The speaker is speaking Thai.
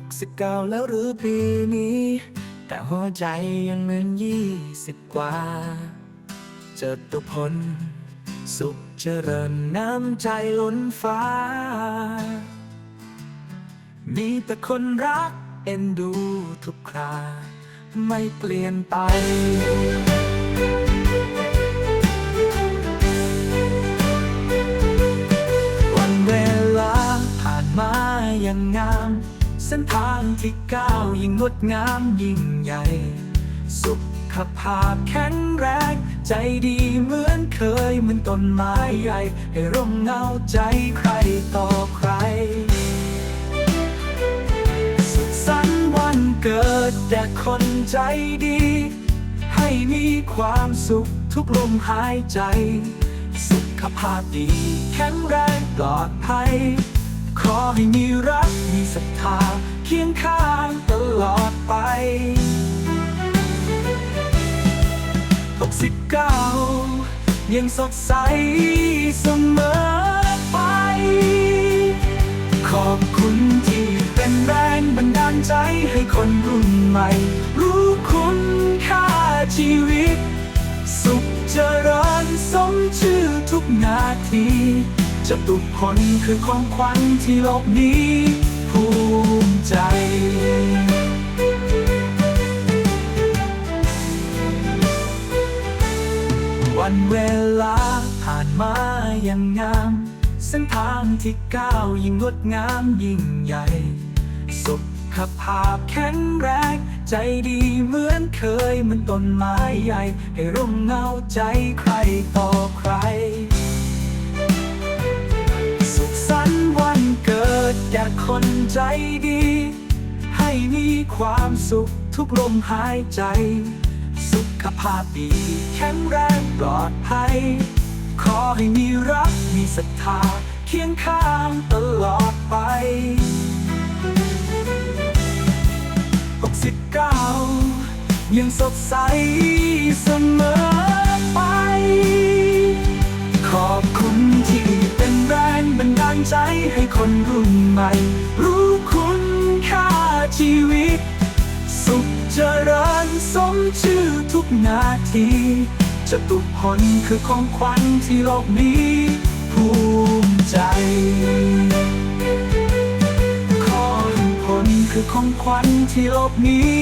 69 แล้วหรือปีนี้ แต่หัวใจยังเหมือนยี่สิบกว่า เจอตุพล สุขเจริญน้ำใจล้นฟ้า มีแต่คนรักเอ็นดูทุกครา ไม่เปลี่ยนไปวันเวลาผ่านมาอย่างงาม ส้นทางที่ก้าวยิ่งงดงามยิ่งใหญ่ สุขภาพแข็งแรง ใจดีเหมือนเคยเหมือนต้นไม้ใหญ่ ให้ร่มเงาใจใครต่อใคร สุขสันต์วันเกิดแด่คนใจดี ให้มีความสุขทุกลมหายใจ สุขภาพดีแข็งแรงปลอดภัย ขอให้มีรักมีศรัทธา คียงข้างตลอดไป69ยังสดใสเสมอไป ขอบคุณที่เป็นแรงบันดาลใจให้คนรุ่นใหม่ รู้คุณค่าชีวิต สุขเจริญสมชื่อทุกนาที จะตุกคนคือของขวัญที่โลกนี้ มิใจ วันเวลาผ่านมาอย่างงาม เส้นทางที่ก้าวยิ่งงดงามยิ่งใหญ่ สุขภาพแข็งแรง ใจดีเหมือนเคยเหมันต้นไม้ใหญ่ ให้ร่มเงาใจใครต่อใคร คนใจดี ให้มีความสุขทุกลมหายใจ สุขภาพดีแข็งแรงปลอดภัย ขอให้มีรักมีศรัทธาเคียงข้างตลอดไป 69 ยังสดใสเสมอ คนรุ่นใหม่ รู้คุณค่าชีวิต สุขเจริญสมชื่อทุกนาทีจะตุกผลคือของขวัญที่โลกนี้ภูมิใจขอให้ผลคือของขวัญที่โลกนี้